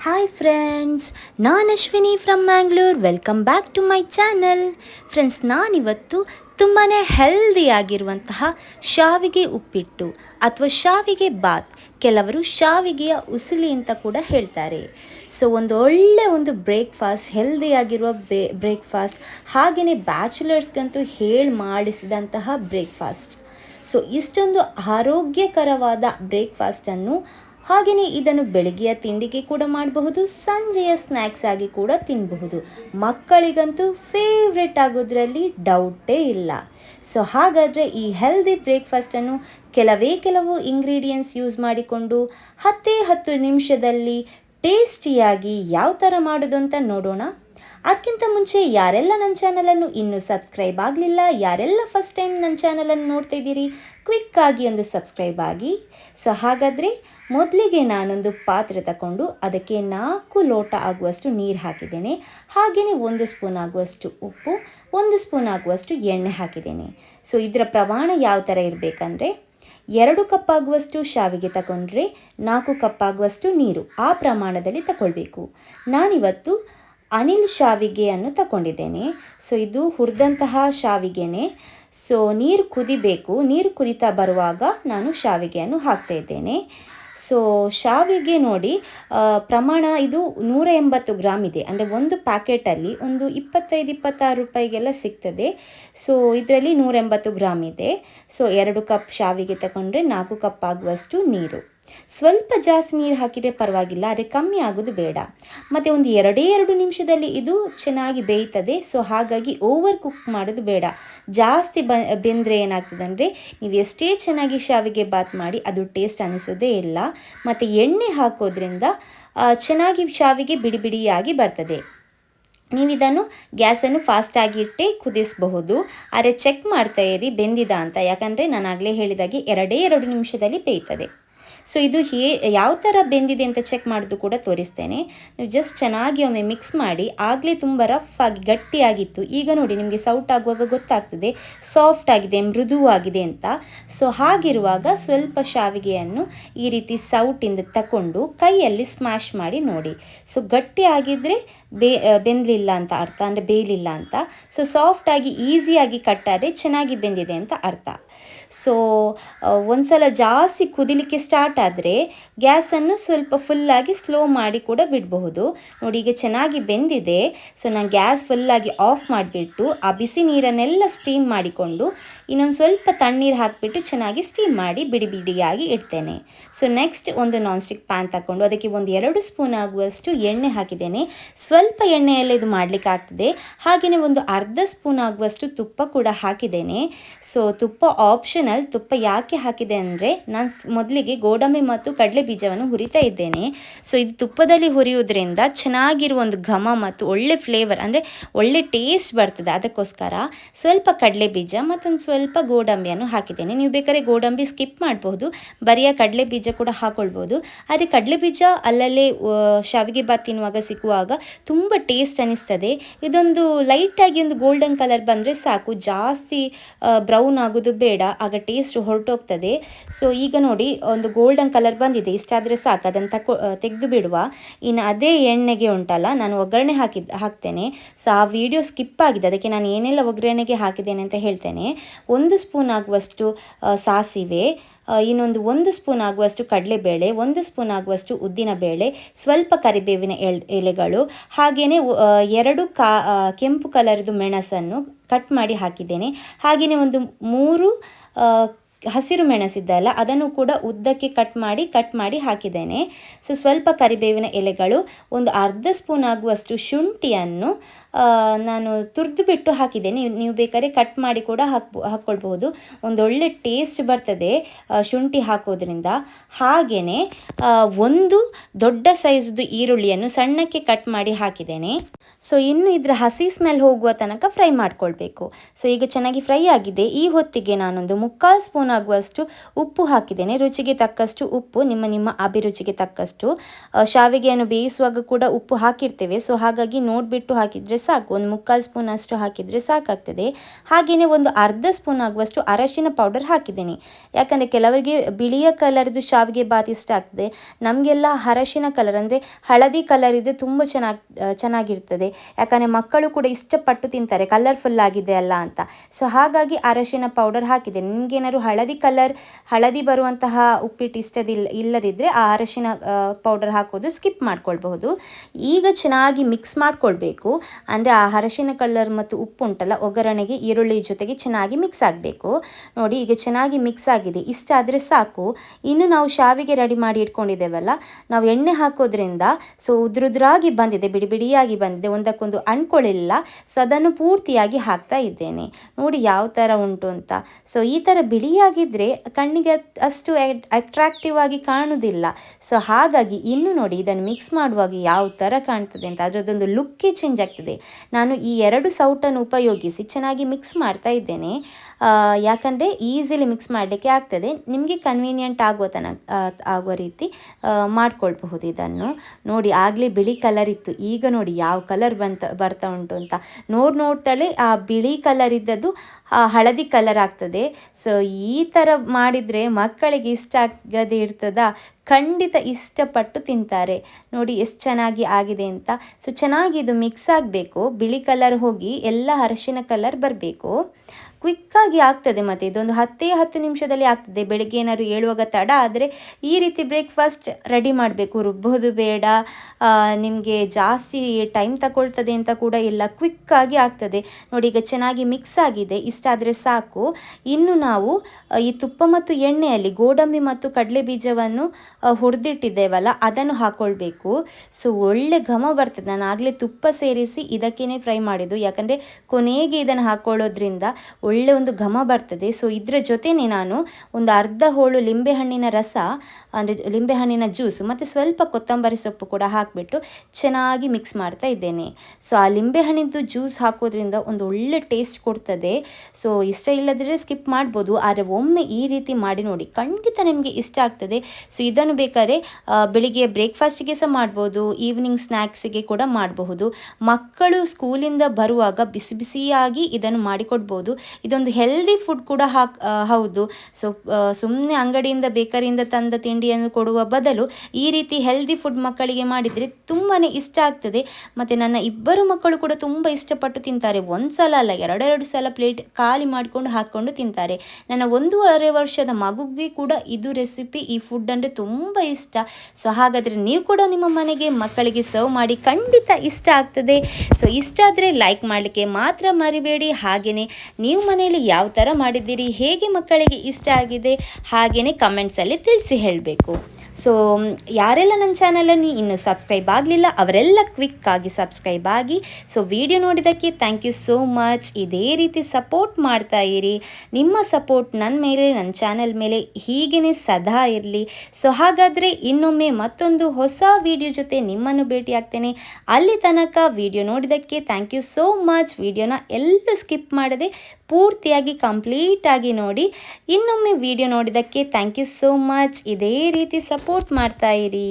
Hi friends ನಾನು Ashwini from Mangalore welcome back to my channel friends ನಾನಿವತ್ತು ತುಂಬಾ ಹೆಲ್ದಿಯಾಗಿರುವಂತಹ ಶಾವಿಗೆ ಉಪ್ಪಿಟ್ಟು ಅಥವಾ ಶಾವಿಗೆ ಬಾತ್. ಕೆಲವರು ಶಾವಿಗೆಯ ಉಸುಲಿ ಅಂತ ಕೂಡ ಹೇಳ್ತಾರೆ. ಸೊ ಒಂದು ಒಳ್ಳೆ ಒಂದು ಬ್ರೇಕ್ಫಾಸ್ಟ್ ಹೆಲ್ದಿಯಾಗಿರುವ ಬೇ ಬ್ರೇಕ್ಫಾಸ್ಟ್ ಹಾಗೆಯೇ ಬ್ಯಾಚುಲರ್ಸ್ಗಂತೂ ಹೇಳಿ ಮಾಡಿಸಿದಂತಹ ಬ್ರೇಕ್ಫಾಸ್ಟ್ ಸೊ ಇಷ್ಟೊಂದು ಆರೋಗ್ಯಕರವಾದ ಬ್ರೇಕ್ಫಾಸ್ಟನ್ನು ಹಾಗೆಯೇ ಇದನ್ನು ಬೆಳಗ್ಗೆಯ ತಿಂಡಿಗೆ ಕೂಡ ಮಾಡಬಹುದು, ಸಂಜೆಯ ಸ್ನ್ಯಾಕ್ಸ್ ಆಗಿ ಕೂಡ ತಿನ್ನಬಹುದು ಮಕ್ಕಳಿಗಂತೂ ಫೇವ್ರೆಟ್ ಆಗೋದ್ರಲ್ಲಿ ಡೌಟೇ ಇಲ್ಲ. ಸೊ ಹಾಗಾದರೆ ಈ ಹೆಲ್ದಿ ಬ್ರೇಕ್ಫಾಸ್ಟನ್ನು ಕೆಲವೇ ಕೆಲವು ಇಂಗ್ರೀಡಿಯೆಂಟ್ಸ್ ಯೂಸ್ ಮಾಡಿಕೊಂಡು ಹತ್ತೇ ಹತ್ತು ನಿಮಿಷದಲ್ಲಿ ಟೇಸ್ಟಿಯಾಗಿ ಯಾವ ಥರ ಮಾಡೋದು ಅಂತ ನೋಡೋಣ. ಅದಕ್ಕಿಂತ ಮುಂಚೆ ಯಾರೆಲ್ಲ ನನ್ನ ಚಾನಲನ್ನು ಇನ್ನೂ ಸಬ್ಸ್ಕ್ರೈಬ್ ಆಗಲಿಲ್ಲ, ಯಾರೆಲ್ಲ ಫಸ್ಟ್ ಟೈಮ್ ನನ್ನ ಚಾನಲನ್ನು ನೋಡ್ತಾ ಇದ್ದೀರಿ ಕ್ವಿಕ್ಕಾಗಿ ಒಂದು ಸಬ್ಸ್ಕ್ರೈಬ್ ಆಗಿ. ಸೊ ಹಾಗಾದರೆ ಮೊದಲಿಗೆ ನಾನೊಂದು ಪಾತ್ರೆ ತಗೊಂಡು ಅದಕ್ಕೆ ನಾಲ್ಕು ಲೋಟ ಆಗುವಷ್ಟು ನೀರು ಹಾಕಿದ್ದೇನೆ. ಹಾಗೆಯೇ ಒಂದು ಸ್ಪೂನ್ ಆಗುವಷ್ಟು ಉಪ್ಪು, ಒಂದು ಸ್ಪೂನ್ ಆಗುವಷ್ಟು ಎಣ್ಣೆ ಹಾಕಿದ್ದೇನೆ. ಸೊ ಇದರ ಪ್ರಮಾಣ ಯಾವ ಥರ ಇರಬೇಕಂದ್ರೆ, ಎರಡು ಕಪ್ ಆಗುವಷ್ಟು ಶಾವಿಗೆ ತಗೊಂಡ್ರೆ ನಾಲ್ಕು ಕಪ್ ಆಗುವಷ್ಟು ನೀರು ಆ ಪ್ರಮಾಣದಲ್ಲಿ ತಗೊಳ್ಬೇಕು. ನಾನಿವತ್ತು ಅನಿಲ್ ಶಾವಿಗೆಯನ್ನು ತಗೊಂಡಿದ್ದೇನೆ. ಸೊ, ಇದು ಹುರಿದಂತಹ ಶಾವಿಗೆನೆ. ಸೊ, ನೀರು ಕುದಿಬೇಕು. ನೀರು ಕುದಿತಾ ಬರುವಾಗ ನಾನು ಶಾವಿಗೆಯನ್ನು ಹಾಕ್ತಾ ಇದ್ದೇನೆ. ಸೊ, ಶಾವಿಗೆ ನೋಡಿ ಪ್ರಮಾಣ ಇದು ನೂರ ಎಂಬತ್ತು ಗ್ರಾಮ್ ಇದೆ. ಅಂದರೆ ಒಂದು ಪ್ಯಾಕೆಟಲ್ಲಿ ಒಂದು ಇಪ್ಪತ್ತೈದು, ಇಪ್ಪತ್ತಾರು ರೂಪಾಯಿಗೆಲ್ಲ ಸಿಗ್ತದೆ. ಸೊ, ಇದರಲ್ಲಿ ನೂರ ಎಂಬತ್ತು ಗ್ರಾಮ್ ಇದೆ. ಸೊ, ಎರಡು ಕಪ್ ಶಾವಿಗೆ ತಗೊಂಡ್ರೆ ನಾಲ್ಕು ಕಪ್ ಆಗುವಷ್ಟು ನೀರು. ಸ್ವಲ್ಪ ಜಾಸ್ತಿ ನೀರು ಹಾಕಿದರೆ ಪರವಾಗಿಲ್ಲ, ಆದರೆ ಕಮ್ಮಿ ಆಗೋದು ಬೇಡ. ಮತ್ತು ಒಂದು ಎರಡೇ ಎರಡು ನಿಮಿಷದಲ್ಲಿ ಇದು ಚೆನ್ನಾಗಿ ಬೇಯ್ತದೆ ಸೊ ಹಾಗಾಗಿ ಓವರ್ ಕುಕ್ ಮಾಡೋದು ಬೇಡ. ಜಾಸ್ತಿ ಬ, ಬೆಂದರೆ ಏನಾಗ್ತದೆ ಅಂದರೆ, ನೀವು ಎಷ್ಟೇ ಚೆನ್ನಾಗಿ ಶಾವಿಗೆ ಬಾತ್ ಮಾಡಿ, ಅದು ಟೇಸ್ಟ್ ಅನಿಸೋದೇ ಇಲ್ಲ. ಮತ್ತು ಎಣ್ಣೆ ಹಾಕೋದ್ರಿಂದ ಚೆನ್ನಾಗಿ ಶಾವಿಗೆ ಬಿಡಿ ಬಿಡಿಯಾಗಿ ಬರ್ತದೆ. ನೀವು ಇದನ್ನು ಗ್ಯಾಸನ್ನು ಫಾಸ್ಟಾಗಿ ಇಟ್ಟೆ ಕುದಿಸಬಹುದು. ಆದರೆ ಚೆಕ್ ಮಾಡ್ತಾ ಇರಿ, ಬೆಂದಿದ ಅಂತ. ಯಾಕಂದರೆ ನಾನು ಆಗಲೇ ಹೇಳಿದಾಗೆ ಎರಡೇ ಎರಡು ನಿಮಿಷದಲ್ಲಿ ಬೇಯ್ತದೆ. ಸೊ ಇದು ಹೇ, ಯಾವ ಥರ ಬೆಂದಿದೆ ಅಂತ ಚೆಕ್ ಮಾಡೋದು ಕೂಡ ತೋರಿಸ್ತೇನೆ. ನೀವು ಜಸ್ಟ್ ಚೆನ್ನಾಗಿ ಒಮ್ಮೆ ಮಿಕ್ಸ್ ಮಾಡಿ, ಆಗಲೇ ತುಂಬ ರಫ್ ಆಗಿ, ಗಟ್ಟಿಯಾಗಿತ್ತು. ಈಗ ನೋಡಿ, ನಿಮಗೆ ಸೌಟ್ ಆಗುವಾಗ ಗೊತ್ತಾಗ್ತದೆ. ಸಾಫ್ಟ್ ಆಗಿದೆ, ಮೃದುವಾಗಿದೆ ಅಂತ. ಸೊ ಹಾಗಿರುವಾಗ ಸ್ವಲ್ಪ ಶಾವಿಗೆಯನ್ನು ಈ ರೀತಿ ಸೌಟಿಂದ ತಗೊಂಡು ಕೈಯಲ್ಲಿ ಸ್ಮ್ಯಾಶ್ ಮಾಡಿ ನೋಡಿ. ಸೊ ಗಟ್ಟಿ ಆಗಿದ್ದರೆ ಬೇ ಬೆಂದಲಿಲ್ಲ ಅಂತ ಅರ್ಥ, ಅಂದರೆ ಬೇಯಲಿಲ್ಲ ಅಂತ. ಸೊ ಸಾಫ್ಟಾಗಿ ಈಸಿಯಾಗಿ ಕಟ್ಟಾದರೆ ಚೆನ್ನಾಗಿ ಬೆಂದಿದೆ ಅಂತ ಅರ್ಥ. ಸೊ ಒಂದ್ಸಲ ಜಾಸ್ತಿ ಕುದಿಲಿಕ್ಕೆ ಸ್ಟಾರ್ಟ್ ಆದರೆ ಗ್ಯಾಸನ್ನು ಸ್ವಲ್ಪ ಫುಲ್ಲಾಗಿ ಸ್ಲೋ ಮಾಡಿ ಕೂಡ ಬಿಡಬಹುದು. ನೋಡಿ, ಈಗ ಚೆನ್ನಾಗಿ ಬೆಂದಿದೆ. ಸೊ ನಾನು ಗ್ಯಾಸ್ ಫುಲ್ಲಾಗಿ ಆಫ್ ಮಾಡಿಬಿಟ್ಟು ಆ ಬಿಸಿ ನೀರನ್ನೆಲ್ಲ ಸ್ಟೀಮ್ ಮಾಡಿಕೊಂಡು ಇನ್ನೊಂದು ಸ್ವಲ್ಪ ತಣ್ಣೀರು ಹಾಕಿಬಿಟ್ಟು ಚೆನ್ನಾಗಿ ಸ್ಟೀಮ್ ಮಾಡಿ ಬಿಡಿ ಬಿಡಿಯಾಗಿ ಇಡ್ತೇನೆ. ಸೊ ನೆಕ್ಸ್ಟ್ ಒಂದು ನಾನ್ ಸ್ಟಿಕ್ ಪ್ಯಾನ್ ತಗೊಂಡು ಅದಕ್ಕೆ ಒಂದು ಎರಡು ಸ್ಪೂನ್ ಆಗುವಷ್ಟು ಎಣ್ಣೆ ಹಾಕಿದ್ದೇನೆ. ಸ್ವಲ್ಪ ಎಣ್ಣೆಯಲ್ಲೇ ಇದು ಮಾಡಲಿಕ್ಕೆ ಆಗ್ತದೆ. ಹಾಗೆಯೇ ಒಂದು ಅರ್ಧ ಸ್ಪೂನ್ ಆಗುವಷ್ಟು ತುಪ್ಪ ಕೂಡ ಹಾಕಿದ್ದೇನೆ. ಸೊ ತುಪ್ಪ ಆಪ್ಷನಲ್ ತುಪ್ಪ ಯಾಕೆ ಹಾಕಿದೆ ಅಂದರೆ ನಾನು ಮೊದಲಿಗೆ ಗೋಡಂಬಿ ಮತ್ತು ಕಡಲೆ ಬೀಜವನ್ನು ಹುರಿತಾ ಇದ್ದೇನೆ. ಸೊ ಇದು ತುಪ್ಪದಲ್ಲಿ ಹುರಿಯೋದ್ರಿಂದ ಚೆನ್ನಾಗಿರುವ ಒಂದು ಘಮ ಮತ್ತು ಒಳ್ಳೆ ಫ್ಲೇವರ್ ಅಂದರೆ ಒಳ್ಳೆ ಟೇಸ್ಟ್ ಬರ್ತದೆ. ಅದಕ್ಕೋಸ್ಕರ ಸ್ವಲ್ಪ ಕಡಲೆ ಬೀಜ ಮತ್ತೊಂದು ಸ್ವಲ್ಪ ಗೋಡಂಬಿಯನ್ನು ಹಾಕಿದ್ದೇನೆ. ನೀವು ಬೇಕಾದ್ರೆ ಗೋಡಂಬಿ ಸ್ಕಿಪ್ ಮಾಡಬಹುದು. ಬರಿಯ ಕಡಲೆ ಬೀಜ ಕೂಡ ಹಾಕೊಳ್ಬೋದು ಆದರೆ ಕಡಲೆ ಬೀಜ ಅಲ್ಲಲ್ಲೇ ಆ, ಶಾವಿಗೆ ಬಾತ್ ತಿನ್ನುವಾಗ ಸಿಗುವಾಗ ತುಂಬ ಟೇಸ್ಟ್ ಅನಿಸ್ತದೆ. ಇದೊಂದು ಲೈಟಾಗಿ ಒಂದು ಗೋಲ್ಡನ್ ಕಲರ್ ಬಂದರೆ ಸಾಕು. ಜಾಸ್ತಿ ಬ್ರೌನ್ ಆಗೋದು ಬೇಡ. ಆಗ ಟೇಸ್ಟ್ ಹೊರಟೋಗ್ತದೆ. ಸೊ ಈಗ ನೋಡಿ, ಒಂದು ಗೋಲ್ಡನ್ ಕಲರ್ ಬಂದಿದೆ. ಇಷ್ಟಾದರೆ ಸಾಕು. ಅದನ್ನು ತಕೊ ತೆಗೆದು ಬಿಡುವ. ಇನ್ನು ಅದೇ ಎಣ್ಣೆಗೆ ಉಂಟಲ್ಲ, ನಾನು ಒಗ್ಗರಣೆ ಹಾಕಿದ್ ಹಾಕ್ತೇನೆ. ಸೊ ಆ ವಿಡಿಯೋ ಸ್ಕಿಪ್ ಆಗಿದೆ. ಅದಕ್ಕೆ ನಾನು ಏನೆಲ್ಲ ಒಗ್ಗರಣೆಗೆ ಹಾಕಿದ್ದೇನೆ ಅಂತ ಹೇಳ್ತೇನೆ. ಒಂದು ಸ್ಪೂನ್ ಆಗುವಷ್ಟು ಸಾಸಿವೆ ಇನ್ನೊಂದು ಒಂದು ಸ್ಪೂನ್ ಆಗುವಷ್ಟು ಕಡಲೆಬೇಳೆ, ಒಂದು ಸ್ಪೂನ್ ಆಗುವಷ್ಟು ಉದ್ದಿನ ಬೇಳೆ, ಸ್ವಲ್ಪ ಕರಿಬೇವಿನ ಎಲೆಗಳು ಹಾಗೆಯೇ ಎರಡು ಕಾ ಕೆಂಪು ಕಲರ್ದು ಮೆಣಸನ್ನು ಕಟ್ ಮಾಡಿ ಹಾಕಿದ್ದೇನೆ. ಹಾಗೆಯೇ ಒಂದು ಮೂರು ಹಸಿರು ಮೆಣಸಿದ್ದಲ್ಲ ಅದನ್ನು ಕೂಡ ಉದ್ದಕ್ಕೆ ಕಟ್ ಮಾಡಿ ಕಟ್ ಮಾಡಿ ಹಾಕಿದ್ದೇನೆ. ಸೊ ಸ್ವಲ್ಪ ಕರಿಬೇವಿನ ಎಲೆಗಳು, ಒಂದು ಅರ್ಧ ಸ್ಪೂನ್ ಆಗುವಷ್ಟು ಶುಂಠಿಯನ್ನು ನಾನು ತುರಿದು ಬಿಟ್ಟು ಹಾಕಿದ್ದೇನೆ. ನೀವು ಬೇಕಾದ್ರೆ ಕಟ್ ಮಾಡಿ ಕೂಡ ಹಾಕ್ಬೋ, ಹಾಕ್ಕೊಳ್ಬಹುದು. ಒಂದೊಳ್ಳೆ ಟೇಸ್ಟ್ ಬರ್ತದೆ ಶುಂಠಿ ಹಾಕೋದ್ರಿಂದ. ಹಾಗೆಯೇ ಒಂದು ದೊಡ್ಡ ಸೈಜ್ದು ಈರುಳ್ಳಿಯನ್ನು ಸಣ್ಣಕ್ಕೆ ಕಟ್ ಮಾಡಿ ಹಾಕಿದ್ದೇನೆ. ಸೊ ಇನ್ನು ಇದರ ಹಸಿ ಸ್ಮೆಲ್ ಹೋಗುವ ತನಕ ಫ್ರೈ ಮಾಡ್ಕೊಳ್ಬೇಕು. ಸೊ ಈಗ ಚೆನ್ನಾಗಿ ಫ್ರೈ ಆಗಿದೆ. ಈ ಹೊತ್ತಿಗೆ ನಾನೊಂದು ಮುಕ್ಕಾಲು ಸ್ಪೂನ್ ಆಗುವಷ್ಟು ಉಪ್ಪು ಹಾಕಿದ್ದೇನೆ. ರುಚಿಗೆ ತಕ್ಕಷ್ಟು ಉಪ್ಪು, ನಿಮ್ಮ ನಿಮ್ಮ ಅಭಿರುಚಿಗೆ ತಕ್ಕಷ್ಟು ಶಾವಿಗೆಯನ್ನು ಬೇಯಿಸುವಾಗ ಕೂಡ ಉಪ್ಪು ಹಾಕಿರ್ತೇವೆ. ಸೊ, ಹಾಗಾಗಿ ನೋಡಿಬಿಟ್ಟು ಹಾಕಿದರೆ ಸಾಕು. ಒಂದು ಮುಕ್ಕಾಲು ಸ್ಪೂನ್ ಅಷ್ಟು ಹಾಕಿದರೆ ಸಾಕಾಗ್ತದೆ. ಹಾಗೆಯೇ ಒಂದು ಅರ್ಧ ಸ್ಪೂನ್ ಆಗುವಷ್ಟು ಅರಶಿನ ಪೌಡರ್ ಹಾಕಿದ್ದೇನೆ. ಯಾಕಂದರೆ ಕೆಲವರಿಗೆ ಬಿಳಿಯ ಕಲರ್ದು ಶಾವಿಗೆ ಬಾತ್ ಇಷ್ಟ ಆಗ್ತದೆ. ನಮಗೆಲ್ಲ ಅರಶಿನ ಕಲರ್ ಅಂದರೆ ಹಳದಿ ಕಲರ್ ಇದೆ ತುಂಬ ಚೆನ್ನಾಗಿ ಚೆನ್ನಾಗಿರ್ತದೆ. ಯಾಕಂದರೆ ಮಕ್ಕಳು ಕೂಡ ಇಷ್ಟಪಟ್ಟು ತಿಂತಾರೆ. ಕಲರ್ಫುಲ್ ಆಗಿದೆ ಅಲ್ಲ ಅಂತ. ಸೊ, ಹಾಗಾಗಿ ಅರಶಿನ ಪೌಡರ್ ಹಾಕಿದೆ ನಿಮಗೇನಾದ್ರು ಹಳದಿ ಕಲರ್, ಹಳದಿ ಬರುವಂತಹ ಉಪ್ಪಿಟ್ಟು ಇಷ್ಟದಿಲ್ಲ ಇಲ್ಲದಿದ್ದರೆ ಆ ಅರಶಿನ ಪೌಡರ್ ಹಾಕೋದು ಸ್ಕಿಪ್ ಮಾಡ್ಕೊಳ್ಬಹುದು. ಈಗ ಚೆನ್ನಾಗಿ ಮಿಕ್ಸ್ ಮಾಡ್ಕೊಳ್ಬೇಕು. ಅಂದರೆ ಆ ಅರಶಿನ ಕಲರ್ ಮತ್ತು ಉಪ್ಪು ಉಂಟಲ್ಲ, ಒಗ್ಗರಣೆಗೆ ಈರುಳ್ಳಿ ಜೊತೆಗೆ ಚೆನ್ನಾಗಿ ಮಿಕ್ಸ್ ಆಗಬೇಕು. ನೋಡಿ, ಈಗ ಚೆನ್ನಾಗಿ ಮಿಕ್ಸ್ ಆಗಿದೆ. ಇಷ್ಟ ಆದರೆ ಸಾಕು. ಇನ್ನು ನಾವು ಶಾವಿಗೆ ರೆಡಿ ಮಾಡಿ ಇಟ್ಕೊಂಡಿದ್ದೇವಲ್ಲ, ನಾವು ಎಣ್ಣೆ ಹಾಕೋದ್ರಿಂದ ಸೊ ಉದ್ರುದ್ರಾಗಿ ಬಂದಿದೆ, ಬಿಡಿ ಬಿಡಿಯಾಗಿ ಬಂದಿದೆ, ಒಂದಕ್ಕೊಂದು ಅಂಟ್ಕೊಳ್ಳಿಲ್ಲ ಸೊ ಅದನ್ನು ಪೂರ್ತಿಯಾಗಿ ಹಾಕ್ತಾ ಇದ್ದೇನೆ. ನೋಡಿ, ಯಾವ ಥರ ಉಂಟು ಅಂತ. ಸೊ ಈ ಥರ ಬಿಳಿಯಾಗಿದ್ದರೆ ಕಣ್ಣಿಗೆ ಅಷ್ಟು ಅಟ್ರಾಕ್ಟಿವ್ ಆಗಿ ಕಾಣುವುದಿಲ್ಲ ಸೊ ಹಾಗಾಗಿ ಇನ್ನು ನೋಡಿ ಇದನ್ನು ಮಿಕ್ಸ್ ಮಾಡುವಾಗ ಯಾವ ಥರ ಕಾಣ್ತದೆ ಅಂತ ಅದರದ್ದೊಂದು ಲುಕ್ಕೇ ಚೇಂಜ್ ಆಗ್ತದೆ. ನಾನು ಈ ಎರಡು ಸೌಟನ್ನು ಉಪಯೋಗಿಸಿ ಚೆನ್ನಾಗಿ ಮಿಕ್ಸ್ ಮಾಡ್ತಾ ಇದ್ದೇನೆ. ಯಾಕಂದರೆ ಈಸಿಲಿ ಮಿಕ್ಸ್ ಮಾಡಲಿಕ್ಕೆ ಆಗ್ತದೆ. ನಿಮಗೆ ಕನ್ವೀನಿಯಂಟ್ ಆಗುವ ತನ ಆಗುವ ರೀತಿ ಮಾಡಿಕೊಳ್ಬಹುದು ಇದನ್ನು. ನೋಡಿ, ಆಗಲೇ ಬಿಳಿ ಕಲರ್ ಇತ್ತು. ಈಗ ನೋಡಿ ಯಾವ ಕಲರ್ ಬಂತ, ಬರ್ತಾ ಉಂಟು ಅಂತ. ನೋಡಿ ನೋಡ್ತಾಳೆ ಆ ಬಿಳಿ ಕಲರ್ ಇದ್ದದ್ದು ಹಳದಿ ಕಲರ್ ಆಗ್ತದೆ. ಸೊ ಈ ಥರ ಮಾಡಿದರೆ ಮಕ್ಕಳಿಗೆ ಇಷ್ಟ ಆಗದೆ ಇರ್ತದ, ಖಂಡಿತ ಇಷ್ಟಪಟ್ಟು ತಿಂತಾರೆ. ನೋಡಿ ಎಷ್ಟು ಚೆನ್ನಾಗಿ ಆಗಿದೆ ಅಂತ. ಸೊ ಚೆನ್ನಾಗಿ ಇದು ಮಿಕ್ಸ್ ಆಗಬೇಕು. ಬಿಳಿ ಕಲರ್ ಹೋಗಿ ಎಲ್ಲ ಅರಶಿನ ಕಲರ್ ಬರಬೇಕು. ಕ್ವಿಕ್ಕಾಗಿ ಆಗ್ತದೆ ಮತ್ತು. ಇದೊಂದು ಹತ್ತೇ ಹತ್ತು ನಿಮಿಷದಲ್ಲಿ ಆಗ್ತದೆ. ಬೆಳಿಗ್ಗೆ ಏನಾದ್ರು ಏಳುವಾಗ ತಡ ಆದರೆ ಈ ರೀತಿ ಬ್ರೇಕ್ಫಾಸ್ಟ್ ರೆಡಿ ಮಾಡಬೇಕು. ರುಬ್ಬೋದು ಬೇಡ. ನಿಮಗೆ ಜಾಸ್ತಿ ಟೈಮ್ ತಗೊಳ್ತದೆ ಅಂತ ಕೂಡ ಇಲ್ಲ. ಕ್ವಿಕ್ಕಾಗಿ ಆಗ್ತದೆ. ನೋಡಿ, ಈಗ ಚೆನ್ನಾಗಿ ಮಿಕ್ಸ್ ಆಗಿದೆ. ಇಷ್ಟ ಆದರೆ ಸಾಕು. ಇನ್ನು ನಾವು ಈ ತುಪ್ಪ ಮತ್ತು ಎಣ್ಣೆಯಲ್ಲಿ ಗೋಡಂಬಿ ಮತ್ತು ಕಡಲೆ ಬೀಜವನ್ನು ಹುರಿದಿಟ್ಟಿದ್ದೇವಲ್ಲ, ಅದನ್ನು ಹಾಕ್ಕೊಳ್ಬೇಕು ಸೊ ಒಳ್ಳೆ ಘಮ ಬರ್ತದೆ. ನಾನು ಆಗಲೇ ತುಪ್ಪ ಸೇರಿಸಿ ಇದಕ್ಕೇನೆ ಫ್ರೈ ಮಾಡಿದ್ದು. ಯಾಕಂದರೆ ಕೊನೆಗೆ ಇದನ್ನು ಹಾಕ್ಕೊಳ್ಳೋದ್ರಿಂದ ಒಳ್ಳೆ ಒಂದು ಘಮ ಬರ್ತದೆ. ಸೊ ಇದರ ಜೊತೆನೆ ನಾನು ಒಂದು ಅರ್ಧ ಹೋಳು ಲಿಂಬೆಹಣ್ಣಿನ ರಸ, ಅಂದರೆ ಲಿಂಬೆಹಣ್ಣಿನ ಜ್ಯೂಸ್ ಮತ್ತು ಸ್ವಲ್ಪ ಕೊತ್ತಂಬರಿ ಸೊಪ್ಪು ಕೂಡ ಹಾಕಿಬಿಟ್ಟು ಚೆನ್ನಾಗಿ ಮಿಕ್ಸ್ ಮಾಡ್ತಾ ಇದ್ದೇನೆ. ಸೊ ಆ ಲಿಂಬೆಹಣ್ಣಿದ್ದು ಜ್ಯೂಸ್ ಹಾಕೋದ್ರಿಂದ ಒಂದು ಒಳ್ಳೆ ಟೇಸ್ಟ್ ಕೊಡ್ತದೆ. ಸೊ ಇಷ್ಟ ಇಲ್ಲದ್ರೆ ಸ್ಕಿಪ್ ಮಾಡ್ಬೋದು. ಆದರೆ ಒಮ್ಮೆ ಈ ರೀತಿ ಮಾಡಿ ನೋಡಿ ಖಂಡಿತ ನಿಮಗೆ ಇಷ್ಟ ಆಗ್ತದೆ. ಸೊ ಇದನ್ನು ಬೇಕಾದ್ರೆ ಬೆಳಿಗ್ಗೆ ಬ್ರೇಕ್ಫಾಸ್ಟಿಗೆ ಸಹ ಮಾಡ್ಬೋದು ಈವ್ನಿಂಗ್ ಸ್ನ್ಯಾಕ್ಸಿಗೆ ಕೂಡ ಮಾಡಬಹುದು. ಮಕ್ಕಳು ಸ್ಕೂಲಿಂದ ಬರುವಾಗ ಬಿಸಿ ಬಿಸಿಯಾಗಿ ಇದನ್ನು ಮಾಡಿಕೊಡ್ಬೋದು. ಇದೊಂದು ಹೆಲ್ದಿ ಫುಡ್ ಕೂಡ ಹಾಕ್ ಹೌದು. ಸೊ ಸುಮ್ಮನೆ ಅಂಗಡಿಯಿಂದ ಬೇಕರಿಯಿಂದ ತಂದ ತಿಂಡಿಯನ್ನು ಕೊಡುವ ಬದಲು ಈ ರೀತಿ ಹೆಲ್ದಿ ಫುಡ್ ಮಕ್ಕಳಿಗೆ ಮಾಡಿದರೆ ತುಂಬಾ ಇಷ್ಟ ಆಗ್ತದೆ. ಮತ್ತು ನನ್ನ ಇಬ್ಬರು ಮಕ್ಕಳು ಕೂಡ ತುಂಬ ಇಷ್ಟಪಟ್ಟು ತಿಂತಾರೆ. ಒಂದು ಸಲ ಅಲ್ಲ, ಎರಡೆರಡು ಸಲ ಪ್ಲೇಟ್ ಖಾಲಿ ಮಾಡಿಕೊಂಡು ಹಾಕ್ಕೊಂಡು ತಿಂತಾರೆ. ನನ್ನ ಒಂದೂವರೆ ವರ್ಷದ ಮಗುಗೆ ಕೂಡ ಇದು ರೆಸಿಪಿ ಈ ಫುಡ್ ಅಂದರೆ ತುಂಬ ಇಷ್ಟ. ಸೊ, ಹಾಗಾದರೆ ನೀವು ಕೂಡ ನಿಮ್ಮ ಮನೆಗೆ ಮಕ್ಕಳಿಗೆ ಸರ್ವ್ ಮಾಡಿ ಖಂಡಿತ ಇಷ್ಟ ಆಗ್ತದೆ. ಸೊ, ಇಷ್ಟ ಆದರೆ ಲೈಕ್ ಮಾಡಲಿಕ್ಕೆ ಮಾತ್ರ ಮರಿಬೇಡಿ. ಹಾಗೆಯೇ ನೀವು ಮನೆಯಲ್ಲಿ ಯಾವ ಥರ ಮಾಡಿದ್ದೀರಿ? ಹೇಗೆ ಮಕ್ಕಳಿಗೆ ಇಷ್ಟ ಆಗಿದೆ? ಹಾಗೆಯೇ ಕಮೆಂಟ್ಸಲ್ಲಿ ತಿಳಿಸಿ ಹೇಳಬೇಕು. ಸೊ ಯಾರೆಲ್ಲ ನನ್ನ ಚಾನಲನ್ನು ಇನ್ನೂ ಸಬ್ಸ್ಕ್ರೈಬ್ ಆಗಲಿಲ್ಲ, ಅವರೆಲ್ಲ ಕ್ವಿಕ್ ಆಗಿ ಸಬ್ಸ್ಕ್ರೈಬ್ ಆಗಿ ಸೊ ವಿಡಿಯೋ ನೋಡಿದ್ದಕ್ಕೆ ಥ್ಯಾಂಕ್ ಯು ಸೋ ಮಚ್ ಇದೇ ರೀತಿ ಸಪೋರ್ಟ್ ಮಾಡ್ತಾ ಇರಿ. ನಿಮ್ಮ ಸಪೋರ್ಟ್ ನನ್ನ ಮೇಲೆ ನನ್ನ ಚಾನಲ್ ಮೇಲೆ ಹೀಗೇ ಸದಾ ಇರಲಿ. ಸೊ ಹಾಗಾದರೆ ಇನ್ನೊಮ್ಮೆ ಮತ್ತೊಂದು ಹೊಸ ವಿಡಿಯೋ ಜೊತೆ ನಿಮ್ಮನ್ನು ಭೇಟಿ ಆಗ್ತೇನೆ. ಅಲ್ಲಿ ತನಕ ವಿಡಿಯೋ ನೋಡಿದ್ದಕ್ಕೆ ಥ್ಯಾಂಕ್ ಯು ಸೋ ಮಚ್ ವಿಡಿಯೋನ ಎಲ್ಲ ಸ್ಕಿಪ್ ಮಾಡದೆ ಪೂರ್ತಿಯಾಗಿ ಕಂಪ್ಲೀಟಾಗಿ ನೋಡಿ, ಇನ್ನೊಮ್ಮೆ ವಿಡಿಯೋ ನೋಡಿದ್ದಕ್ಕೆ ಥ್ಯಾಂಕ್ ಯು ಸೋ ಮಚ್ ಇದೇ ರೀತಿ ಸಪೋರ್ಟ್ ಮಾಡ್ತಾ ಇರಿ.